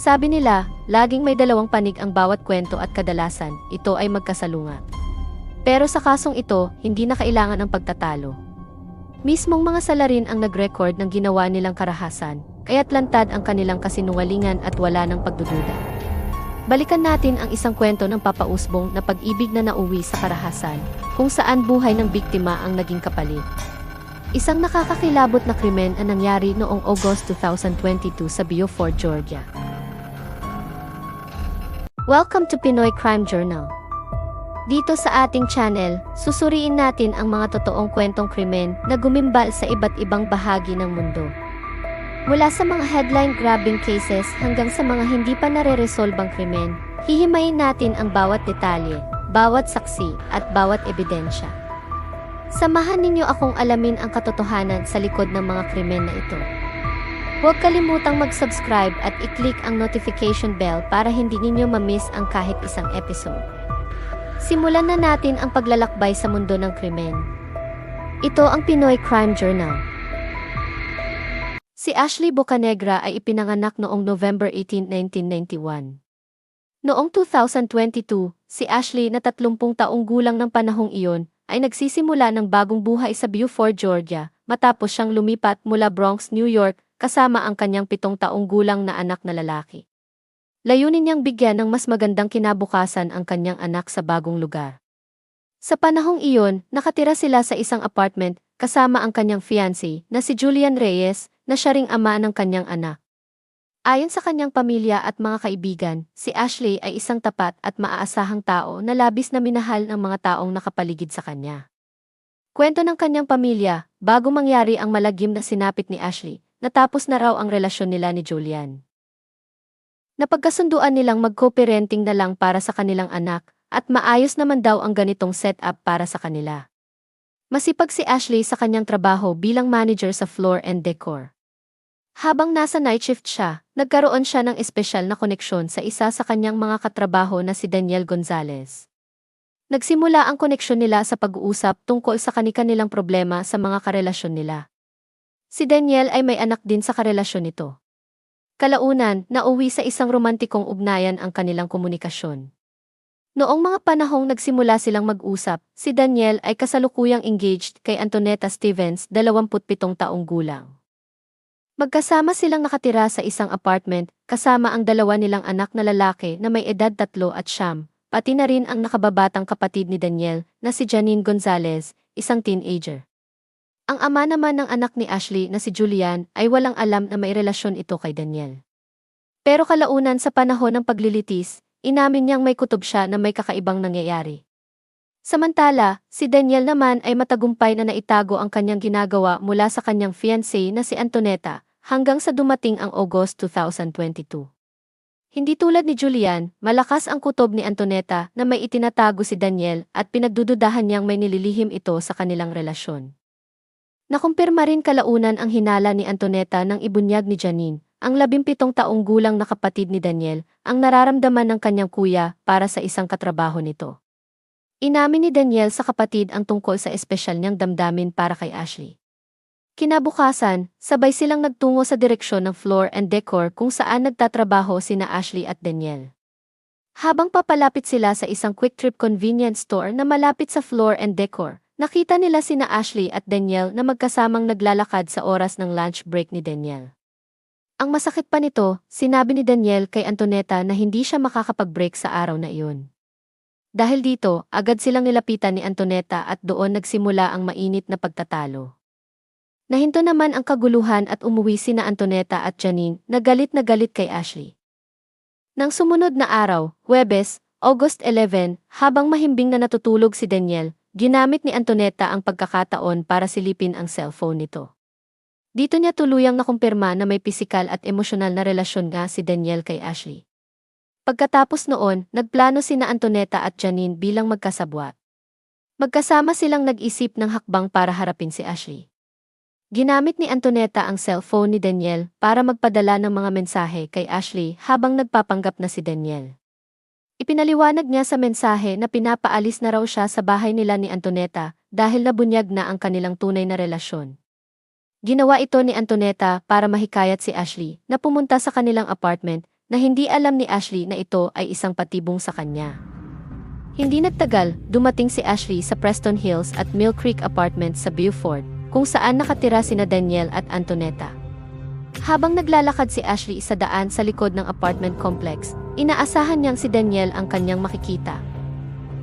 Sabi nila, laging may dalawang panig ang bawat kwento at kadalasan, ito ay magkasalunga. Pero sa kasong ito, hindi na kailangan ang pagtatalo. Mismong mga salarin ang nag-record ng ginawa nilang karahasan, kaya't lantad ang kanilang kasinungalingan at wala ng pagdududa. Balikan natin ang isang kwento ng papausbong na pag-ibig na nauwi sa karahasan, kung saan buhay ng biktima ang naging kapalit. Isang nakakakilabot na krimen ang nangyari noong August 2022 sa Beaufort, Georgia. Welcome to Pinoy Crime Journal. Dito sa ating channel, susuriin natin ang mga totoong kwentong krimen na gumimbal sa iba't ibang bahagi ng mundo. Mula sa mga headline-grabbing cases hanggang sa mga hindi pa nare-resolbang krimen, hihimayin natin ang bawat detalye, bawat saksi, at bawat ebidensya. Samahan ninyo akong alamin ang katotohanan sa likod ng mga krimen na ito. Huwag kalimutang mag-subscribe at i-click ang notification bell para hindi ninyo ma-miss ang kahit isang episode. Simulan na natin ang paglalakbay sa mundo ng krimen. Ito ang Pinoy Crime Journal. Si Ashley Bocanegra ay ipinanganak noong November 18, 1991. Noong 2022, si Ashley na 30 taong gulang ng panahong iyon ay nagsisimula ng bagong buhay sa Beaufort, Georgia, matapos siyang lumipat mula Bronx, New York, kasama ang kanyang pitong taong gulang na anak na lalaki. Layunin niyang bigyan ng mas magandang kinabukasan ang kanyang anak sa bagong lugar. Sa panahong iyon, nakatira sila sa isang apartment kasama ang kanyang fiancé na si Julian Reyes na siya ring ama ng kanyang anak. Ayon sa kanyang pamilya at mga kaibigan, si Ashley ay isang tapat at maaasahang tao na labis na minahal ng mga taong nakapaligid sa kanya. Kwento ng kanyang pamilya, bago mangyari ang malagim na sinapit ni Ashley, natapos na raw ang relasyon nila ni Julian. Napagkasunduan nilang mag-co-parenting na lang para sa kanilang anak, at maayos naman daw ang ganitong setup para sa kanila. Masipag si Ashley sa kanyang trabaho bilang manager sa floor and decor. Habang nasa night shift siya, nagkaroon siya ng espesyal na koneksyon sa isa sa kanyang mga katrabaho na si Daniel Gonzalez. Nagsimula ang koneksyon nila sa pag-uusap tungkol sa kanilang problema sa mga karelasyon nila. Si Daniel ay may anak din sa karelasyon nito. Kalaunan, nauwi sa isang romantikong ugnayan ang kanilang komunikasyon. Noong mga panahong nagsimula silang mag-usap, si Daniel ay kasalukuyang engaged kay Antonetta Stevens, 27 taong gulang. Magkasama silang nakatira sa isang apartment, kasama ang dalawa nilang anak na lalaki na may edad tatlo at siyam, pati na rin ang nakababatang kapatid ni Daniel na si Janine Gonzalez, isang teenager. Ang ama naman ng anak ni Ashley na si Julian ay walang alam na may relasyon ito kay Daniel. Pero kalaunan sa panahon ng paglilitis, inamin niyang may kutob siya na may kakaibang nangyayari. Samantala, si Daniel naman ay matagumpay na naitago ang kanyang ginagawa mula sa kanyang fiancé na si Antonetta, hanggang sa dumating ang August 2022. Hindi tulad ni Julian, malakas ang kutob ni Antonetta na may itinatago si Daniel at pinagdududahan niyang may nililihim ito sa kanilang relasyon. Nakumpirma rin kalaunan ang hinala ni Antonetta nang ibunyag ni Janine, ang labimpitong taong gulang na kapatid ni Daniel, ang nararamdaman ng kanyang kuya para sa isang katrabaho nito. Inamin ni Daniel sa kapatid ang tungkol sa espesyal niyang damdamin para kay Ashley. Kinabukasan, sabay silang nagtungo sa direksyon ng floor and decor kung saan nagtatrabaho sina Ashley at Daniel. Habang papalapit sila sa isang quick trip convenience store na malapit sa floor and decor, nakita nila sina Ashley at Daniel na magkasamang naglalakad sa oras ng lunch break ni Daniel. Ang masakit pa nito, sinabi ni Daniel kay Antonetta na hindi siya makakapag-break sa araw na iyon. Dahil dito, agad silang nilapitan ni Antonetta at doon nagsimula ang mainit na pagtatalo. Nahinto naman ang kaguluhan at umuwi sina Antonetta at Janine na galit na galit kay Ashley. Nang sumunod na araw, Huwebes, August 11, habang mahimbing na natutulog si Daniel, ginamit ni Antonetta ang pagkakataon para silipin ang cellphone nito. Dito niya tuluyang nakumpirma na may pisikal at emosyonal na relasyon nga si Daniel kay Ashley. Pagkatapos noon, nagplano sina Antonetta at Janine bilang magkasabwat. Magkasama silang nag-isip ng hakbang para harapin si Ashley. Ginamit ni Antonetta ang cellphone ni Daniel para magpadala ng mga mensahe kay Ashley habang nagpapanggap na si Daniel. Ipinaliwanag niya sa mensahe na pinapaalis na raw siya sa bahay nila ni Antonetta dahil nabunyag na ang kanilang tunay na relasyon. Ginawa ito ni Antonetta para mahikayat si Ashley na pumunta sa kanilang apartment na hindi alam ni Ashley na ito ay isang patibong sa kanya. Hindi nagtagal, dumating si Ashley sa Preston Hills at Mill Creek Apartments sa Beaufort, kung saan nakatira sina Daniel at Antonetta. Habang naglalakad si Ashley sa daan sa likod ng apartment complex, inaasahan niyang si Daniel ang kanyang makikita.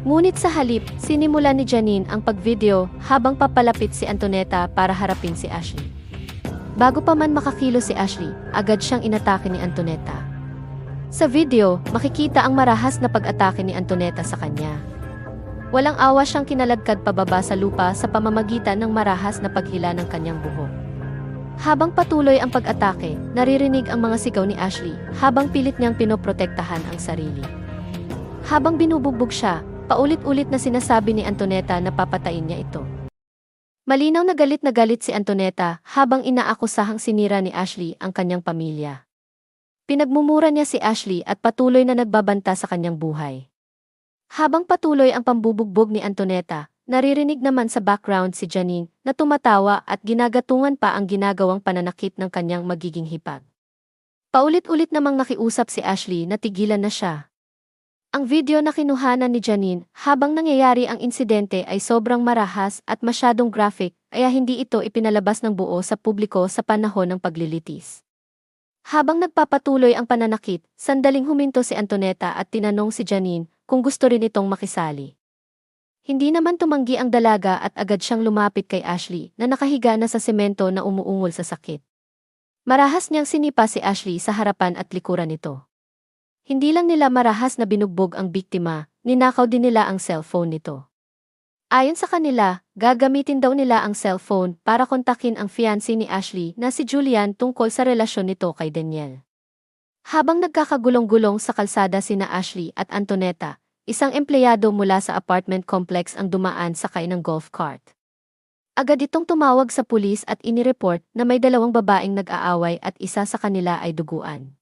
Ngunit sa halip, sinimula ni Janine ang pagvideo habang papalapit si Antonetta para harapin si Ashley. Bago pa man makakilo si Ashley, agad siyang inatake ni Antonetta. Sa video, makikita ang marahas na pag-atake ni Antonetta sa kanya. Walang awa siyang kinaladkad pababa sa lupa sa pamamagitan ng marahas na paghila ng kanyang buhok. Habang patuloy ang pag-atake, naririnig ang mga sigaw ni Ashley habang pilit niyang pinoprotektahan ang sarili. Habang binubugbog siya, paulit-ulit na sinasabi ni Antonetta na papatayin niya ito. Malinaw na galit na galit si Antonetta habang inaakusahang sinira ni Ashley ang kanyang pamilya. Pinagmumura niya si Ashley at patuloy na nagbabanta sa kanyang buhay. Habang patuloy ang pambubugbog ni Antonetta, naririnig naman sa background si Janine na tumatawa at ginagatungan pa ang ginagawang pananakit ng kanyang magiging hipag. Paulit-ulit namang nakiusap si Ashley na tigilan na siya. Ang video na kinuhanan ni Janine habang nangyayari ang insidente ay sobrang marahas at masyadong graphic kaya hindi ito ipinalabas ng buo sa publiko sa panahon ng paglilitis. Habang nagpapatuloy ang pananakit, sandaling huminto si Antonetta at tinanong si Janine kung gusto rin itong makisali. Hindi naman tumanggi ang dalaga at agad siyang lumapit kay Ashley na nakahiga na sa semento na umuungol sa sakit. Marahas niyang sinipa si Ashley sa harapan at likuran nito. Hindi lang nila marahas na binugbog ang biktima, ninakaw din nila ang cellphone nito. Ayon sa kanila, gagamitin daw nila ang cellphone para kontakin ang fiancé ni Ashley na si Julian tungkol sa relasyon nito kay Daniel. Habang nagkakagulong-gulong sa kalsada sina Ashley at Antonetta, isang empleyado mula sa apartment complex ang dumaan sakay ng golf cart. Agad itong tumawag sa pulis at inireport na may dalawang babaeng nag-aaway at isa sa kanila ay duguan.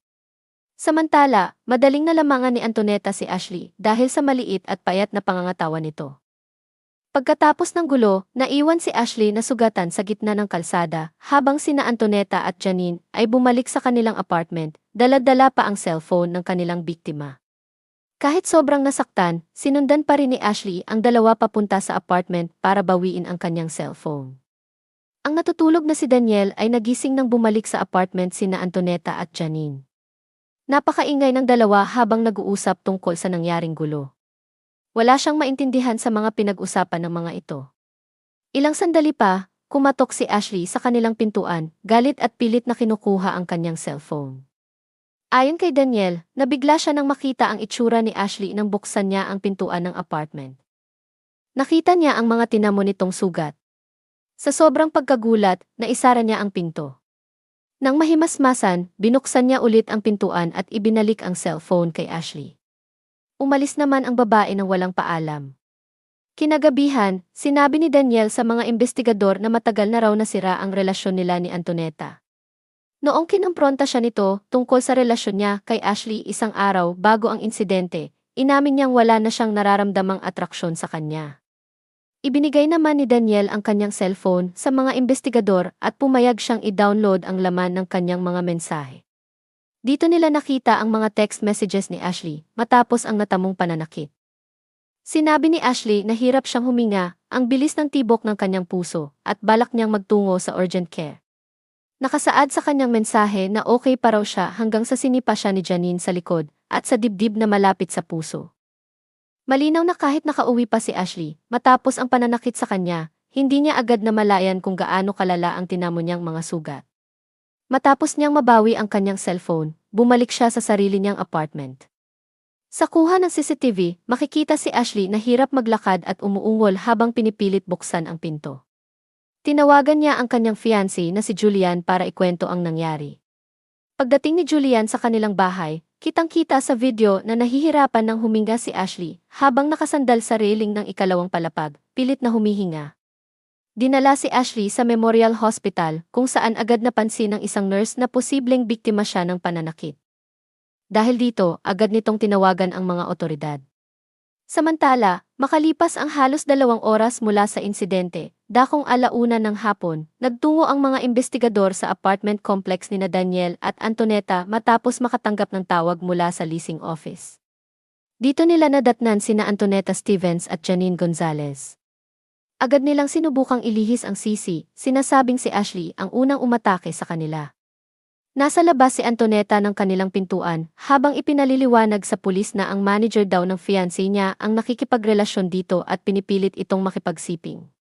Samantala, madaling nalamangan ni Antonetta si Ashley dahil sa maliit at payat na pangangatawan nito. Pagkatapos ng gulo, naiwan si Ashley na sugatan sa gitna ng kalsada, habang sina Antonetta at Janine ay bumalik sa kanilang apartment, dala-dala pa ang cellphone ng kanilang biktima. Kahit sobrang nasaktan, sinundan pa rin ni Ashley ang dalawa papunta sa apartment para bawiin ang kanyang cellphone. Ang natutulog na si Daniel ay nagising nang bumalik sa apartment sina Antonetta at Janine. Napakaingay ng dalawa habang nag-uusap tungkol sa nangyaring gulo. Wala siyang maintindihan sa mga pinag-usapan ng mga ito. Ilang sandali pa, kumatok si Ashley sa kanilang pintuan, galit at pilit na kinukuha ang kanyang cellphone. Ayon kay Daniel, nabigla siya nang makita ang itsura ni Ashley nang buksan niya ang pintuan ng apartment. Nakita niya ang mga tinamo nitong sugat. Sa sobrang pagkagulat, naisara niya ang pinto. Nang mahimasmasan, binuksan niya ulit ang pintuan at ibinalik ang cellphone kay Ashley. Umalis naman ang babae ng walang paalam. Kinagabihan, sinabi ni Daniel sa mga investigador na matagal na raw nasira ang relasyon nila ni Antonetta. Noong kinampronta siya nito tungkol sa relasyon niya kay Ashley isang araw bago ang insidente, inamin niyang wala na siyang nararamdamang atraksyon sa kanya. Ibinigay naman ni Daniel ang kanyang cellphone sa mga investigador at pumayag siyang i-download ang laman ng kanyang mga mensahe. Dito nila nakita ang mga text messages ni Ashley matapos ang natamong pananakit. Sinabi ni Ashley na hirap siyang huminga, ang bilis ng tibok ng kanyang puso, at balak niyang magtungo sa urgent care. Nakasaad sa kanyang mensahe na okay pa raw siya hanggang sa sinipa siya ni Janine sa likod at sa dibdib na malapit sa puso. Malinaw na kahit nakauwi pa si Ashley, matapos ang pananakit sa kanya, hindi niya agad na malayan kung gaano kalala ang tinamo niyang mga sugat. Matapos niyang mabawi ang kanyang cellphone, bumalik siya sa sarili niyang apartment. Sa kuha ng CCTV, makikita si Ashley na hirap maglakad at umuungol habang pinipilit buksan ang pinto. Tinawagan niya ang kanyang fiancé na si Julian para ikwento ang nangyari. Pagdating ni Julian sa kanilang bahay, Kitang-kita sa video na nahihirapan ng huminga si Ashley habang nakasandal sa railing ng ikalawang palapag, pilit na humihinga. Dinala si Ashley sa Memorial Hospital kung saan agad napansin ng isang nurse na posibleng biktima siya ng pananakit. Dahil dito, agad nitong tinawagan ang mga otoridad. Samantala, makalipas ang halos dalawang oras mula sa insidente, dakong alauna ng hapon, nagtungo ang mga investigador sa apartment complex ni na Daniel at Antoneta matapos makatanggap ng tawag mula sa leasing office. Dito nila nadatnan sina Antoneta Stevens at Janine Gonzalez. Agad nilang sinubukang ilihis ang sisi, sinasabing si Ashley ang unang umatake sa kanila. Nasa labas si Antoneta ng kanilang pintuan habang ipinaliliwanag sa pulis na ang manager daw ng fiancé niya ang nakikipagrelasyon dito at pinipilit itong makipagsiping.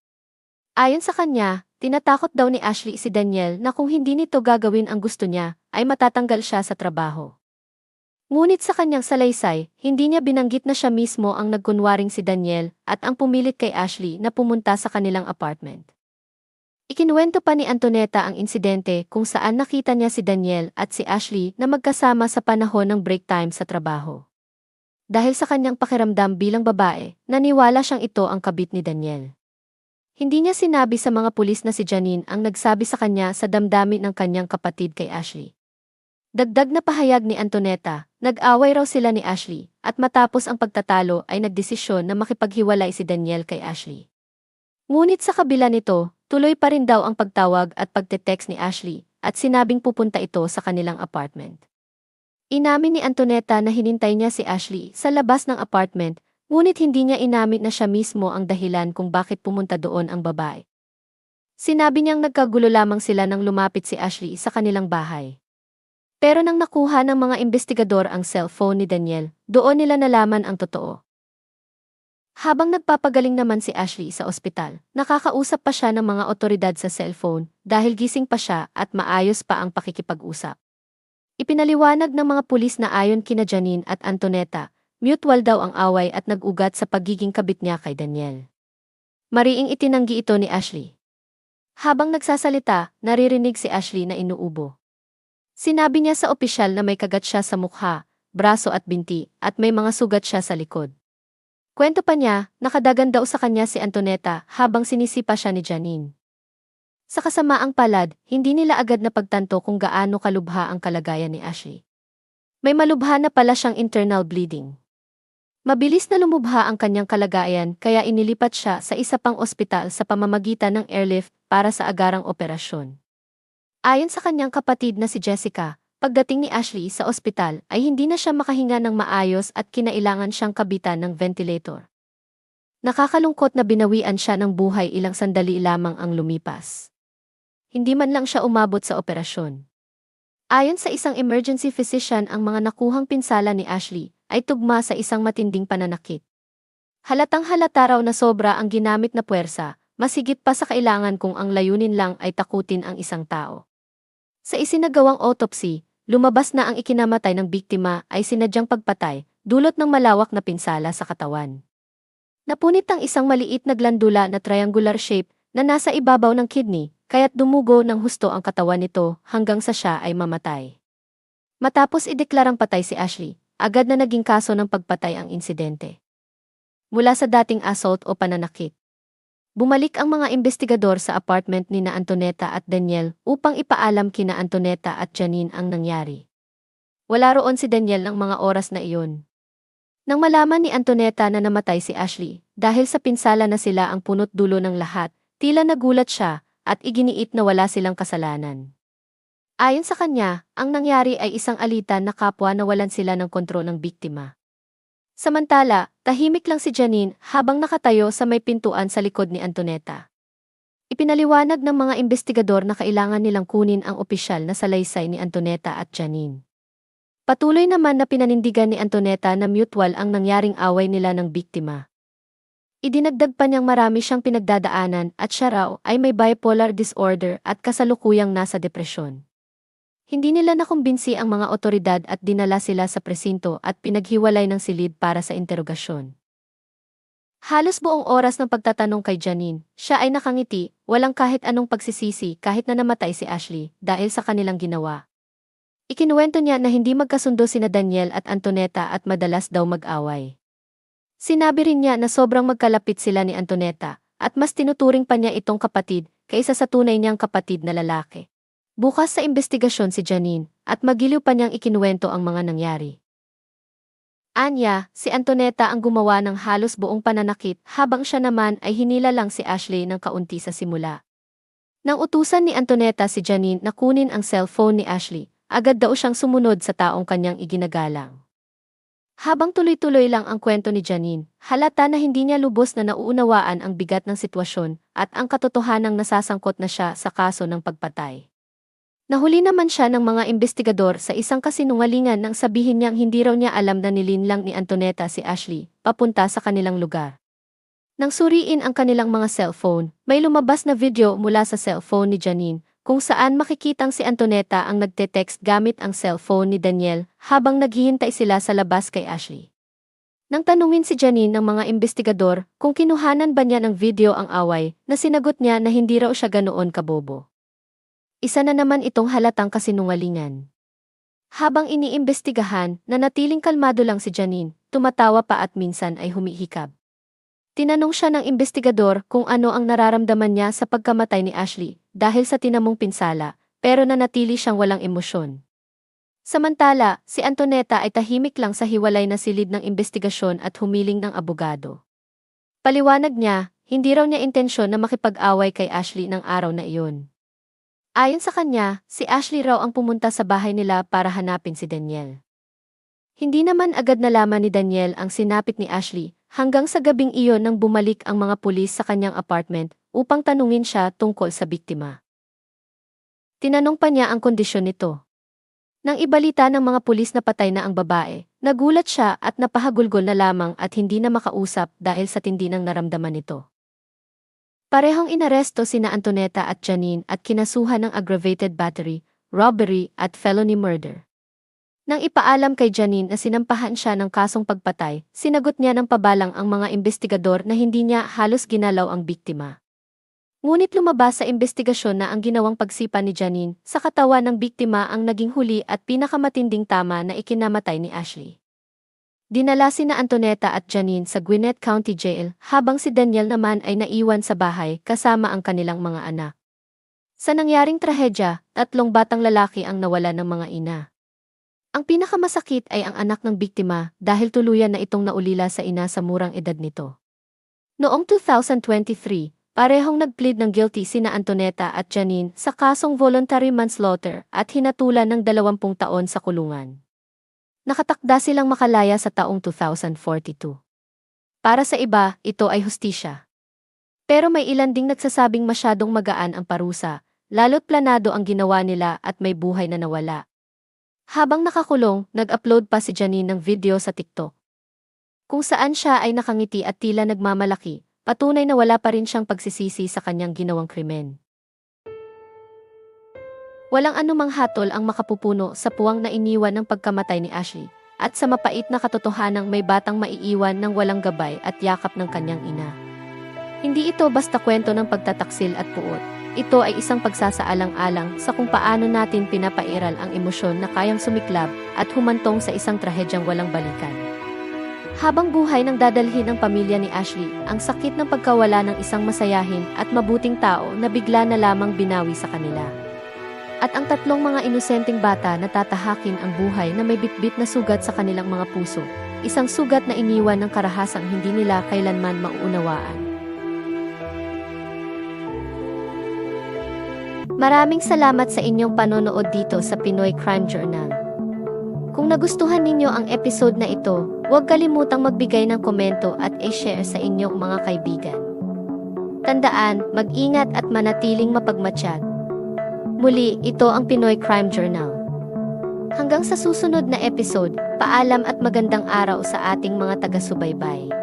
Ayon sa kanya, tinatakot daw ni Ashley si Daniel na kung hindi nito gagawin ang gusto niya, ay matatanggal siya sa trabaho. Ngunit sa kanyang salaysay, hindi niya binanggit na siya mismo ang nagkunwaring si Daniel at ang pumilit kay Ashley na pumunta sa kanilang apartment. Ikinuwento pa ni Antoneta ang insidente kung saan nakita niya si Daniel at si Ashley na magkasama sa panahon ng break time sa trabaho. Dahil sa kanyang pakiramdam bilang babae, naniwala siyang ito ang kabit ni Daniel. Hindi niya sinabi sa mga pulis na si Janine ang nagsabi sa kanya sa damdamin ng kanyang kapatid kay Ashley. Dagdag na pahayag ni Antoneta, nag-away raw sila ni Ashley at matapos ang pagtatalo ay nagdesisyon na makipaghiwalay si Daniel kay Ashley. Ngunit sa kabila nito, Tuloy pa rin daw ang pagtawag at pagte-text ni Ashley at sinabing pupunta ito sa kanilang apartment. Inamin ni Antoneta na hinintay niya si Ashley sa labas ng apartment, ngunit hindi niya inamin na siya mismo ang dahilan kung bakit pumunta doon ang babae. Sinabi niyang nagkagulo lamang sila nang lumapit si Ashley sa kanilang bahay. Pero nang nakuha ng mga investigador ang cellphone ni Daniel, doon nila nalaman ang totoo. Habang nagpapagaling naman si Ashley sa ospital, nakakausap pa siya ng mga otoridad sa cellphone dahil gising pa siya at maayos pa ang pakikipag-usap. Ipinaliwanag ng mga pulis na ayon kina Janine at Antoneta, mutual daw ang away at nag-ugat sa pagiging kabit niya kay Daniel. Mariing itinanggi ito ni Ashley. Habang nagsasalita, naririnig si Ashley na inuubo. Sinabi niya sa opisyal na may kagat siya sa mukha, braso at binti, at may mga sugat siya sa likod. Kwento pa niya, nakadagan daw sa kanya si Antoneta habang sinisipa siya ni Janine. Sa kasamaang palad, hindi nila agad na pagtanto kung gaano kalubha ang kalagayan ni Ashley. May malubha na pala siyang internal bleeding. Mabilis na lumubha ang kanyang kalagayan kaya inilipat siya sa isa pang ospital sa pamamagitan ng airlift para sa agarang operasyon. Ayon sa kanyang kapatid na si Jessica, Pagdating ni Ashley sa ospital ay hindi na siya makahinga ng maayos at kinailangan siyang kabitan ng ventilator. Nakakalungkot na binawian siya ng buhay ilang sandali lamang ang lumipas. Hindi man lang siya umabot sa operasyon. Ayon sa isang emergency physician ang mga nakuhang pinsala ni Ashley ay tugma sa isang matinding pananakit. Halatang halata raw na sobra ang ginamit na puwersa, masigit pa sa kailangan kung ang layunin lang ay takutin ang isang tao. Sa isinagawang autopsy, Lumabas na ang ikinamatay ng biktima ay sinadyang pagpatay, dulot ng malawak na pinsala sa katawan. Napunit ang isang maliit na glandula na triangular shape na nasa ibabaw ng kidney, kaya't dumugo ng husto ang katawan nito hanggang sa siya ay mamatay. Matapos ideklarang patay si Ashley, agad na naging kaso ng pagpatay ang insidente. Mula sa dating assault o pananakit. Bumalik ang mga investigador sa apartment ni na Antoneta at Daniel upang ipaalam kina Antoneta at Janine ang nangyari. Wala roon si Daniel ng mga oras na iyon. Nang malaman ni Antoneta na namatay si Ashley, dahil sa pinsala na sila ang punot dulo ng lahat, tila nagulat siya at iginiit na wala silang kasalanan. Ayon sa kanya, ang nangyari ay isang alitan na kapwa na walan sila ng kontrol ng biktima. Samantala, tahimik lang si Janine habang nakatayo sa may pintuan sa likod ni Antoneta. Ipinaliwanag ng mga investigador na kailangan nilang kunin ang opisyal na salaysay ni Antoneta at Janine. Patuloy naman na pinanindigan ni Antoneta na mutual ang nangyaring away nila ng biktima. Idinagdag pa niyang marami siyang pinagdadaanan at siya raw ay may bipolar disorder at kasalukuyang nasa depresyon. Hindi nila nakumbinsi ang mga otoridad at dinala sila sa presinto at pinaghiwalay ng silid para sa interogasyon. Halos buong oras ng pagtatanong kay Janine, siya ay nakangiti, walang kahit anong pagsisisi kahit na namatay si Ashley dahil sa kanilang ginawa. Ikinuwento niya na hindi magkasundo sina Daniel at Antoneta at madalas daw mag-away. Sinabi rin niya na sobrang magkalapit sila ni Antoneta at mas tinuturing pa niya itong kapatid kaysa sa tunay niyang kapatid na lalaki. Bukas sa investigasyon si Janine at magiliw pa niyang ikinuwento ang mga nangyari. Anya, si Antoneta ang gumawa ng halos buong pananakit habang siya naman ay hinila lang si Ashley ng kaunti sa simula. Nang utusan ni Antoneta si Janine na kunin ang cellphone ni Ashley, agad daw siyang sumunod sa taong kanyang iginagalang. Habang tuloy-tuloy lang ang kwento ni Janine, halata na hindi niya lubos na nauunawaan ang bigat ng sitwasyon at ang katotohanang nasasangkot na siya sa kaso ng pagpatay. Nahuli naman siya ng mga investigador sa isang kasinungalingan nang sabihin niyang hindi raw niya alam na nilinlang ni Antoneta si Ashley, papunta sa kanilang lugar. Nang suriin ang kanilang mga cellphone, may lumabas na video mula sa cellphone ni Janine, kung saan makikitang si Antoneta ang nagte-text gamit ang cellphone ni Daniel habang naghihintay sila sa labas kay Ashley. Nang tanungin si Janine ng mga investigador kung kinuhanan ba niya ng video ang away, na sinagot niya na hindi raw siya ganoon kabobo. Isa na naman itong halatang kasinungalingan. Habang iniimbestigahan, nanatiling kalmado lang si Janine, tumatawa pa at minsan ay humihikab. Tinanong siya ng investigador kung ano ang nararamdaman niya sa pagkamatay ni Ashley dahil sa tinamong pinsala, pero nanatili siyang walang emosyon. Samantala, si Antoneta ay tahimik lang sa hiwalay na silid ng investigasyon at humiling ng abogado. Paliwanag niya, hindi raw niya intensyon na makipag-away kay Ashley ng araw na iyon. Ayon sa kanya, si Ashley raw ang pumunta sa bahay nila para hanapin si Daniel. Hindi naman agad nalaman ni Daniel ang sinapit ni Ashley hanggang sa gabing iyon nang bumalik ang mga pulis sa kanyang apartment upang tanungin siya tungkol sa biktima. Tinanong pa niya ang kondisyon nito. Nang ibalita ng mga pulis na patay na ang babae, nagulat siya at napahagulgol na lamang at hindi na makausap dahil sa tindi ng naramdaman nito. Parehong inaresto sina Antoneta at Janine at kinasuhan ng aggravated battery, robbery at felony murder. Nang ipaalam kay Janine na sinampahan siya ng kasong pagpatay, sinagot niya ng pabalang ang mga investigador na hindi niya halos ginalaw ang biktima. Ngunit lumabas sa investigasyon na ang ginawang pagsipa ni Janine sa katawan ng biktima ang naging huli at pinakamatinding tama na ikinamatay ni Ashley. Dinala sina Antoneta at Janine sa Gwinnett County Jail habang si Daniel naman ay naiwan sa bahay kasama ang kanilang mga anak. Sa nangyaring trahedya, tatlong batang lalaki ang nawala ng mga ina. Ang pinakamasakit ay ang anak ng biktima dahil tuluyan na itong naulila sa ina sa murang edad nito. Noong 2023, parehong nagplead ng guilty sina Antoneta at Janine sa kasong voluntary manslaughter at hinatulan ng 20 taon sa kulungan. Nakatakda silang makalaya sa taong 2042. Para sa iba, ito ay hustisya. Pero may ilan ding nagsasabing masyadong magaan ang parusa, lalo't planado ang ginawa nila at may buhay na nawala. Habang nakakulong, nag-upload pa si Janine ng video sa TikTok. Kung saan siya ay nakangiti at tila nagmamalaki, patunay na wala pa rin siyang pagsisisi sa kanyang ginawang krimen. Walang anumang hatol ang makapupuno sa puwang na iniwan ng pagkamatay ni Ashley, at sa mapait na katotohanang may batang maiiwan ng walang gabay at yakap ng kanyang ina. Hindi ito basta kwento ng pagtataksil at puot. Ito ay isang pagsasaalang-alang sa kung paano natin pinapairal ang emosyon na kayang sumiklab at humantong sa isang trahedyang walang balikan. Habang buhay nang dadalhin ng pamilya ni Ashley, ang sakit ng pagkawala ng isang masayahin at mabuting tao na bigla na lamang binawi sa kanila. At ang tatlong mga inosenteng bata na tatahakin ang buhay na may bitbit na sugat sa kanilang mga puso, isang sugat na iniwan ng karahasang hindi nila kailanman mauunawaan. Maraming salamat sa inyong panonood dito sa Pinoy Crime Journal. Kung nagustuhan ninyo ang episode na ito, huwag kalimutang magbigay ng komento at i-share sa inyong mga kaibigan. Tandaan, mag-ingat at manatiling mapagmatsyag. Muli, ito ang Pinoy Crime Journal. Hanggang sa susunod na episode, paalam at magandang araw sa ating mga taga-subaybay.